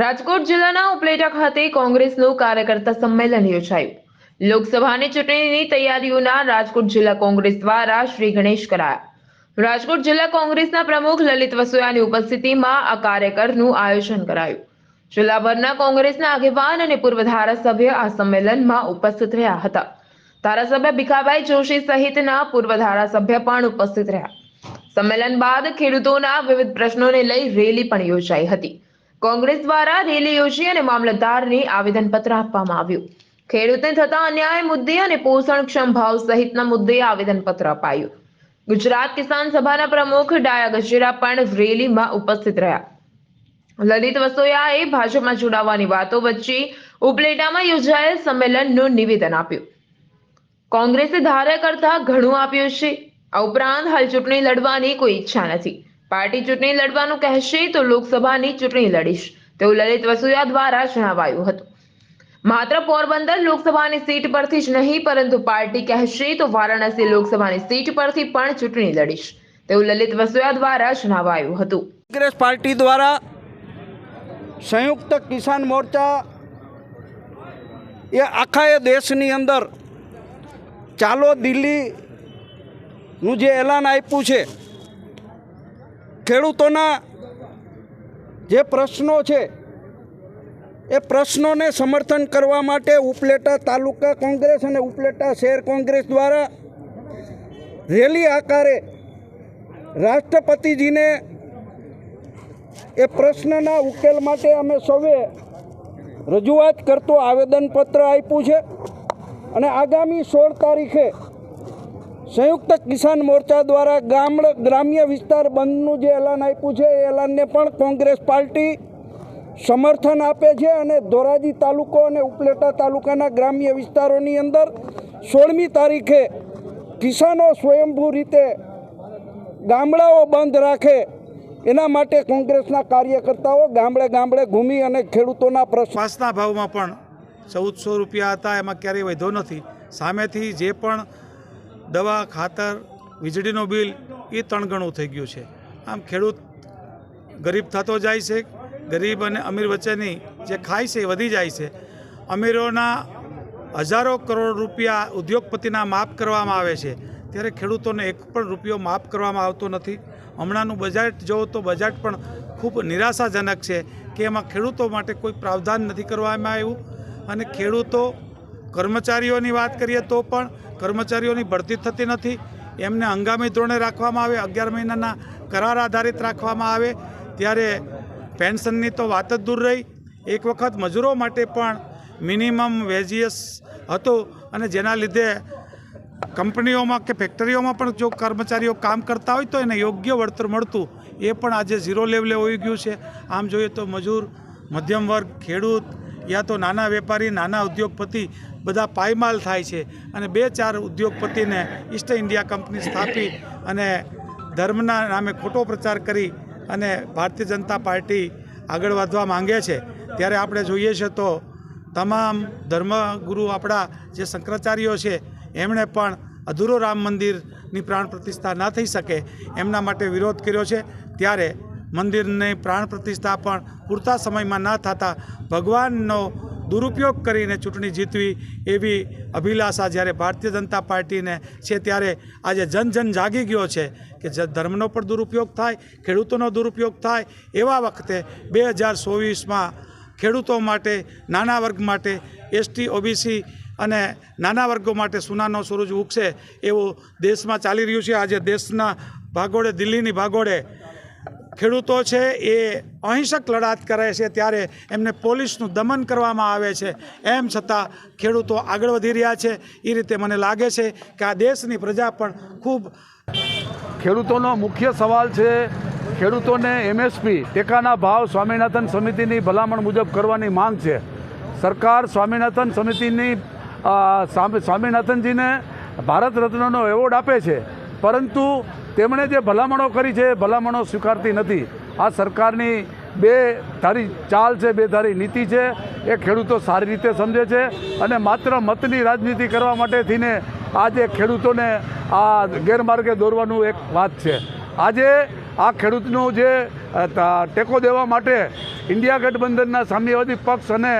રાજકોટ જિલ્લાના ઉપલેટા ખાતે કોંગ્રેસનું કાર્યકર્તા સંમેલન યોજાયું. લોકસભાની ચૂંટણીની તૈયારીઓના રાજકોટ જિલ્લા કોંગ્રેસ દ્વારા શ્રી ગણેશ કરાયા. રાજકોટ જિલ્લા કોંગ્રેસના પ્રમુખ લલિત વસોયાની ઉપસ્થિતિમાં આ કાર્યકરનું આયોજન કરાયું. જિલ્લાભરના કોંગ્રેસના આગેવાન અને પૂર્વ ધારાસભ્ય આ સંમેલનમાં ઉપસ્થિત રહ્યા હતા. ધારાસભ્ય ભીખાભાઈ જોશી સહિતના પૂર્વ ધારાસભ્ય પણ ઉપસ્થિત રહ્યા. સંમેલન બાદ ખેડૂતોના વિવિધ પ્રશ્નોને લઈ રેલી પણ યોજાઈ હતી. કોંગ્રેસ દ્વારા રેલી યોજી અને મામલતદારને આવેદનપત્ર આપવામાં આવ્યું. ખેડૂતને થતા અન્યાય મુદ્દે અને પોષણક્ષમ ભાવ સહિતના મુદ્દે આવેદનપત્ર અપાયું. ગુજરાત કિસાન સભાના પ્રમુખ ડાયા ગજેરા પણ રેલીમાં ઉપસ્થિત રહ્યા. લલિત વસોયાએ ભાજપમાં જોડાવાની વાતો વચ્ચે ઉપલેટામાં યોજાયેલ સંમેલનનું નિવેદન આપ્યું. કોંગ્રેસે ધાર્યા કરતા ઘણું આપ્યું છે. આ ઉપરાંત હાલ ચૂંટણી લડવાની કોઈ ઈચ્છા નથી. પાર્ટી ચૂંટણી લડવાનું કહેશે તો લોકસભાની ચૂંટણી લડીશ, તેવું લલિત વસુયા દ્વારા જણાવાયું હતું. માત્ર પોરબંદર લોકસભાની સીટ પરથી જ નહીં, પરંતુ પાર્ટી કહેશે તો વારાણસી લોકસભાની સીટ પરથી પણ ચૂંટણી લડીશ, તેવું લલિત વસુયા દ્વારા જણાવાયું હતું. કોંગ્રેસ પાર્ટી દ્વારા સંયુક્ત કિસાન મોરચા એ આખા એ દેશની અંદર ચાલો દિલ્હીનું જે એલાન આપ્યું છે ખેડૂતોના જે પ્રશ્નો છે, એ પ્રશ્નોને સમર્થન કરવા માટે ઉપલેટા તાલુકા કોંગ્રેસ અને ઉપલેટા શહેર કોંગ્રેસ દ્વારા રેલી આકારે રાષ્ટ્રપતિજીને એ પ્રશ્નના ઉકેલ માટે અમે સૌએ રજૂઆત કરતો આવેદનપત્ર આપ્યું છે અને આગામી સોળ તારીખે સંયુક્ત કિસાન મોરચા દ્વારા ગામડ ગ્રામ્ય વિસ્તાર બંધનું જે એલાન આપ્યું છે, એ એલાનને પણ કોંગ્રેસ પાર્ટી સમર્થન આપે છે અને ધોરાજી તાલુકો અને ઉપલેટા તાલુકાના ગ્રામ્ય વિસ્તારોની અંદર સોળમી તારીખે કિસાનો સ્વયંભૂ રીતે ગામડાઓ બંધ રાખે એના માટે કોંગ્રેસના કાર્યકર્તાઓ ગામડે ગામડે ઘૂમી અને ખેડૂતોના પ્રશ્ન ભાવમાં પણ ચૌદસો રૂપિયા હતા, એમાં ક્યારેય વધ્યો નથી. સામેથી જે પણ દવા, ખાતર, વીજળીનું બિલ, એ ત્રણ ગણું થઈ ગયું છે. આમ ખેડૂત ગરીબ થતો જાય છે, ગરીબ અને અમીર વચ્ચેની જે ખાય છે એ વધી જાય છે. અમીરોના હજારો કરોડ રૂપિયા ઉદ્યોગપતિના માફ કરવામાં આવે છે. ત્યારે ખેડૂતોને એક પણ રૂપિયો માફ કરવામાં આવતો નથી. હમણાંનું બજેટ જોવો તો બજેટ પણ ખૂબ નિરાશાજનક છે કે એમાં ખેડૂતો માટે કોઈ પ્રાવધાન નથી કરવામાં આવ્યું. અને ખેડૂતો કર્મચારીઓની વાત કરીએ તો પણ કર્મચારીઓની ભરતી થતી નથી. એમને હંગામી ધોરણે રાખવામાં આવે, અગિયાર મહિનાના કરાર આધારિત રાખવામાં આવે. ત્યારે પેન્શનની તો વાત જ દૂર રહી. એક વખત મજૂરો માટે પણ મિનિમમ વેજીએસ હતો અને જેના લીધે કંપનીઓમાં કે ફેક્ટરીઓમાં પણ જો કર્મચારીઓ કામ કરતા હોય તો એને યોગ્ય વળતર મળતું. એ પણ આજે ઝીરો લેવલે હોઈ ગયું છે. આમ જોઈએ તો મજૂર, મધ્યમ વર્ગ, ખેડૂત યા તો નાના વેપારી, નાના ઉદ્યોગપતિ બધા પાયમાલ થાય છે અને બે ચાર ઉદ્યોગપતિને ઈસ્ટ ઇન્ડિયા કંપની સ્થાપી અને ધર્મના નામે ખોટો પ્રચાર કરી અને ભારતીય જનતા પાર્ટી આગળ વધવા માંગે છે. ત્યારે આપણે જોઈએ છે તો તમામ ધર્મગુરુ આપણા જે શંકરાચાર્યો છે, એમણે પણ અધૂરો રામ મંદિરની પ્રાણ પ્રતિષ્ઠા ન થઈ શકે એમના માટે વિરોધ કર્યો છે. ત્યારે મંદિરની પ્રાણ પ્રતિષ્ઠા પણ પૂરતા સમયમાં ન થતાં ભગવાનનો દુરુપયોગ કરીને ચૂંટણી જીતવી એવી અભિલાષા જ્યારે ભારતીય જનતા પાર્ટીને છે ત્યારે આજે જન જન જાગી ગયો છે કે ધર્મનો પણ દુરુપયોગ થાય, ખેડૂતોનો દુરુપયોગ થાય એવા વખતે બે હજાર ચોવીસમાં ખેડૂતો માટે, નાના વર્ગ માટે, એસટી, ઓબીસી અને નાના વર્ગો માટે સોનાનો સૂરજ ઉગશે એવું દેશમાં ચાલી રહ્યું છે. આજે દેશના ભાગોળે, દિલ્હીની ભાગોળે ખેડૂતો છે એ અહિંસક લડાત કરે છે ત્યારે એમને પોલીસનું દમન કરવામાં આવે છે. એમ છતાં ખેડૂતો આગળ વધી રહ્યા છે. એ રીતે મને લાગે છે કે આ દેશની પ્રજા પણ ખૂબ ખેડૂતોનો મુખ્ય સવાલ છે ખેડૂતોને એમએસપી, ટેકાના ભાવ સ્વામિનાથન સમિતિની ભલામણ મુજબ કરવાની માંગ છે. સરકાર સ્વામિનાથન સમિતિની સ્વામી- સ્વામિનાથનજીને ભારત રત્નનો એવોર્ડ આપે છે. પરંતુ તેમણે જે ભલામણો કરી છે, એ ભલામણો સ્વીકારતી નથી. આ સરકારની બે ધારી ચાલ છે, બે ધારી નીતિ છે, એ ખેડૂતો સારી રીતે સમજે છે અને માત્ર મતની રાજનીતિ કરવા માટે થઈને આજે ખેડૂતોને આ ગેરમાર્ગે દોરવાનું એક વાત છે. આજે આ ખેડૂતનો જે ટેકો દેવા માટે ઇન્ડિયા ગઠબંધનના સામ્યવાદી પક્ષ અને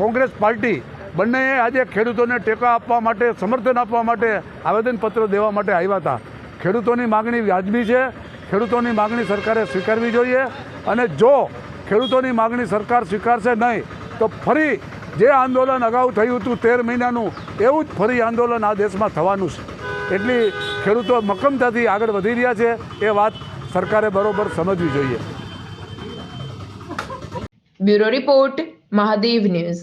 કોંગ્રેસ પાર્ટી બંનેએ આજે ખેડૂતોને ટેકા આપવા માટે, સમર્થન આપવા માટે આવેદનપત્ર દેવા માટે આવ્યા હતા. ખેડૂતોની માગણી વ્યાજબી છે. ખેડૂતોની માગણી સરકારે સ્વીકારવી જોઈએ અને જો ખેડૂતોની માગણી સરકાર સ્વીકારશે નહીં, તો ફરી જે આંદોલન અગાઉ થયું હતું તેર મહિનાનું, એવું જ ફરી આંદોલન આ દેશમાં થવાનું છે. એટલી ખેડૂતો મક્કમતાથી આગળ વધી રહ્યા છે, એ વાત સરકારે બરોબર સમજવી જોઈએ. Bureau report, Mahadev news.